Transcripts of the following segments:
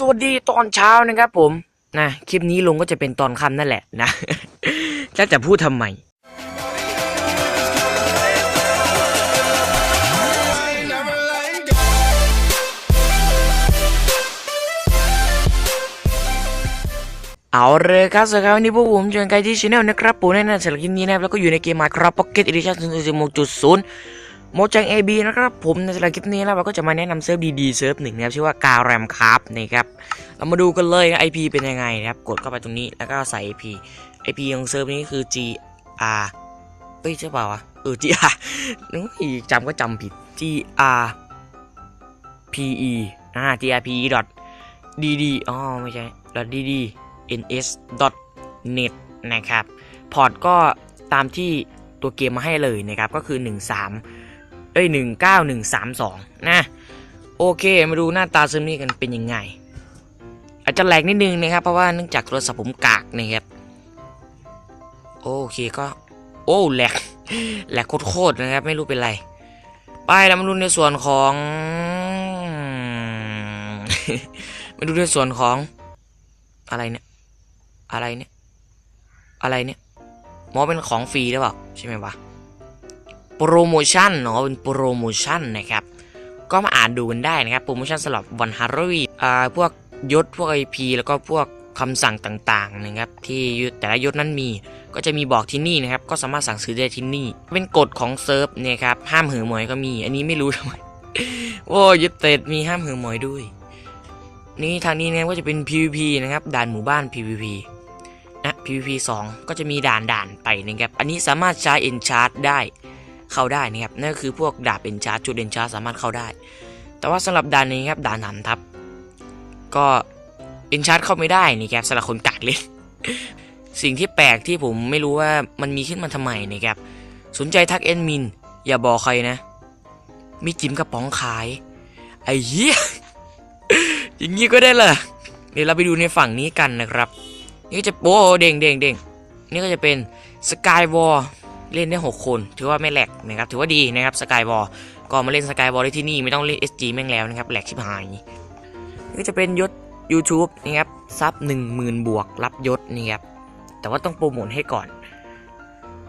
สวัสดีตอนเช้านะครับผมนะคลิปนี้ลงก็จะเป็นตอนค่ำนั่นแหละนะจะจะพูดทำไมเอาเลยครับสำหรับวันนี้พวกผมเจอกันที่ช anel นะครับผมแน่นอนสำหรับคลิปนี้นะครับแล้วก็อยู่ในเกม Minecraft Pocket Edition 0.0 โมจัง AB นะครับผมในสำหรับคลิปนี้นะเราก็จะมาแนะนำเซิร์ฟดีๆเซิร์ฟหนึ่งนะครับชื่อว่าการแรมครับนะครับเรามาดูกันเลยนะ IP เป็นยังไงนะครับกดเข้าไปตรงนี้แล้วก็ใส่ IP IP ของเซิร์ฟนี้คือ GR เอ้ยใช่เปล่าวะเออ GR นึกอีกจำก็จำผิด GR PE อ่า GRPE dot dd อ๋อไม่ใช่ dot dd ns.net นะครับพอร์ตก็ตามที่ตัวเกมมาให้เลยนะครับก็คือ 13 อ้ย19132นะโอเคมาดูหน้าตาซึมนี่กันเป็นยังไง อาจจะแหลกนิดนึงนะครับ เพราะว่าเนื่องจากโทรศัพท์ผมกากนะครับโอเคก็ โอ้แหลกแหลกโคตรๆนะครับ ไม่รู้เป็นไร ไปแล้วมาดูในส่วนของมาดูในส่วนของอะไรเนี่ย อะไรเนี่ย อะไรเนี่ยมอเป็นของฟรีหรือเปล่าใช่ไหมวะ โปรโมชั่นเนาะเป็นโปรโมชั่นนะครับ ก็มาอ่านดูกันได้นะครับ โปรโมชั่นสำหรับวันฮาร์วีอ่าพวกยศพวกไอพีแล้วก็พวกคำสั่งต่างๆนะครับที่แต่ละยศนั้นมีก็จะมีบอกที่นี่นะครับ ก็สามารถสั่งซื้อได้ที่นี่ เป็นกฎของเซิร์ฟเนี่ยครับห้ามหือหมอยก็มี อันนี้ไม่รู้ทำไมโอ้ยึดเตดมีห้ามหือหมอยด้วย นี่ทางนี้เนี่ยก็จะเป็น PVP นะครับด่านหมู่บ้าน PVP นะ PVP 2 ก็จะมีด่านด่านไปนะครับอันนี้สามารถใช้ Enchant ได้ เข้าได้นะครับนั่นก็คือพวกดาบ Enchant จุด Enchant สามารถเข้าได้ แต่ว่าสำหรับด่านนี้ครับด่านหันทับ ก็ Enchant เข้าไม่ได้นี่ครับสำหรับคนกากเล่นสิ่งที่แปลกที่ผมไม่รู้ว่ามันมีขึ้นมาทำไมนะครับสนใจทักเอ็นมิน อย่าบอกใครนะ มีจิ๋มกระป๋องขาย ไอ้เหี้ยอย่างนี้ก็ได้เหรอเดี๋ยวเราไปดูในฝั่งนี้กันนะครับ นี่จะโอ้เด้งเด้งเด้งนี่ก็จะเป็นสกายวอล เล่นได้ 6 คน ถือว่าไม่แหลกนะครับ ถือว่าดีนะครับสกายวอลก็มาเล่นสกายวอลได้ที่นี่ไม่ต้องเล่น SG แม่งแล้วนะครับแหลกชิบหายนี่ก็จะเป็นยศ YouTube นี่ครับซับ10,000 บวกรับยศนี่ครับแต่ว่าต้องโปรโมทให้ก่อน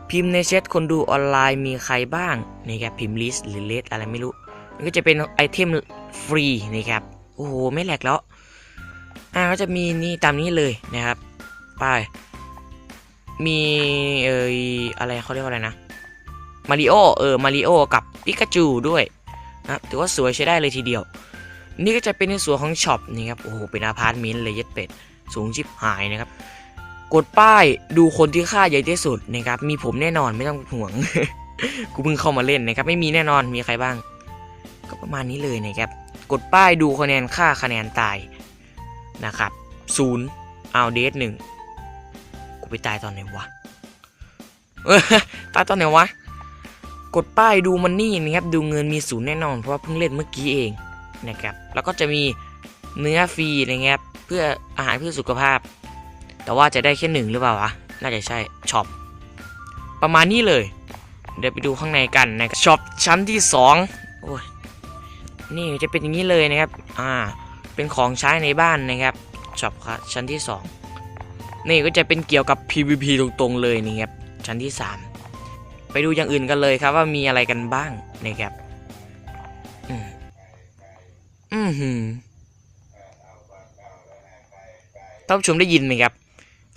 พิมพ์ในแชทคนดูออนไลน์มีใครบ้างนี่ครับพิมพ์ลิสต์หรือเลสอะไรไม่รู้นี่ก็จะเป็นไอเทมฟรีนี่ครับโอ้โหไม่แหลกแล้วอ่าก็จะมีนี่ตามนี้เลยนะครับไป มีเอ่ยอะไรเขาเรียกว่าอะไรนะมาริโอเออมาริโอกับปิกาจูด้วยนะถือว่าสวยใช้ได้เลยทีเดียว นี่ก็จะเป็นในส่วนของช็อปนี่ครับโอ้โหเป็นอาพาร์ตเมนต์เลยยัดเป็ดสูงชิบหายนะครับกดป้ายดูคนที่ค่าใหญ่ที่สุดนะครับมีผมแน่นอนไม่ต้องห่วง กูเพิ่งเข้ามาเล่นนะครับไม่มีแน่นอนมีใครบ้าง ก็ประมาณนี้เลยนะครับกดป้ายดูคะแนนค่าคะแนนตายนะครับศูนย์เอาเดทหนึ่ง ไปตายตอนไหนวะเออตายตอนไหนวะ กดป้ายดูมันนี่นะครับ ดูเงินมีศูนย์แน่นอน เพราะว่าเพิ่งเล่นเมื่อกี้เองนะครับ แล้วก็จะมีเนื้อฟรีนะครับ เพื่ออาหารเพื่อสุขภาพ แต่ว่าจะได้แค่หนึ่งหรือเปล่าวะ น่าจะใช่ ช็อป ประมาณนี้เลย เดี๋ยวไปดูข้างในกันนะครับ ช็อปชั้นที่สองโอ้ย นี่จะเป็นอย่างนี้เลยนะครับ อ่า เป็นของใช้ในบ้านนะครับ ช็อปครับชั้นที่2 นี่ก็จะเป็นเกี่ยวกับ PVP ตรงๆเลยนี่ครับชั้นที่ 3 ไปดูอย่างอื่นกันเลยครับว่ามีอะไรกันบ้างนะครับอืมอืมหืมท่านผู้ชมได้ยินไหมครับ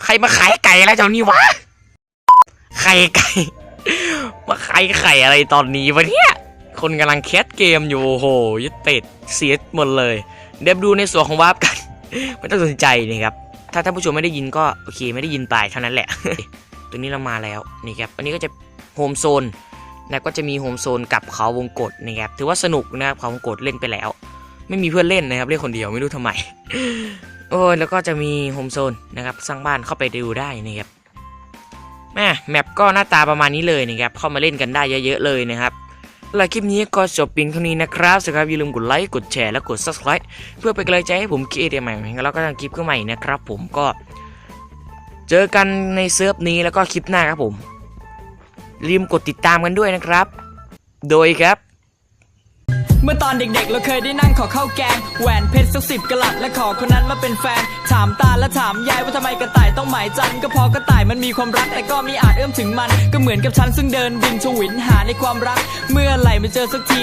ใครมาขายไก่แล้วเจ้านี่วะไข่ไก่ มาขายไข่อะไรตอนนี้วะเนี่ย คนกำลังแคสเกมอยู่โอ้โหยึดติดเสียหมดเลย เดี๋ยวดูในส่วนของวาร์ปกัน ไม่ต้องสนใจนี่ครับ ถ้าท่านผู้ชมไม่ได้ยินก็โอเคไม่ได้ยินไปเท่านั้นแหละ ตัวนี้เรามาแล้วนี่ครับ อันนี้ก็จะโฮมโซนนะก็จะมีโฮมโซนกับเขาวงกตนะครับ ถือว่าสนุกนะครับเขาวงกตเล่นไปแล้ว ไม่มีเพื่อนเล่นนะครับเล่นคนเดียวไม่รู้ทำไม โอ้ยแล้วก็จะมีโฮมโซนนะครับสร้างบ้านเข้าไปดูได้นะครับแม่แมปก็หน้าตาประมาณนี้เลยนะครับเข้ามาเล่นกันได้เยอะๆเลยนะครับ และคลิปนี้ก็จบเพียงเท่านี้นะครับสำหรับอย่าลืมกดไลค์กดแชร์และกด subscribe เพื่อเป็นกำลังใจให้ผมคิดไอเดียใหม่แล้วก็ทำคลิปขึ้นใหม่นะครับ ผมก็ เจอกันในเซิร์ฟนี้แล้วก็คลิปหน้าครับผมลืมกดติดตามกันด้วยนะครับ โดยครับ เมื่อตอนเด็กๆ เราเคยได้นั่งขอข้าวแกง แหวนเพชรสักสิบกะลัดและขอคนนั้นมาเป็นแฟน ถามตาและถามยายว่าทำไมกระต่ายต้องหมายจันก็เพอกระต่ายมันมีความรักแต่ก็มีอาจเอื้อมถึงมัน ก็เหมือนกับฉันซึ่งเดินบินชวินหาในความรัก เมื่อไหร่มาเจอสักที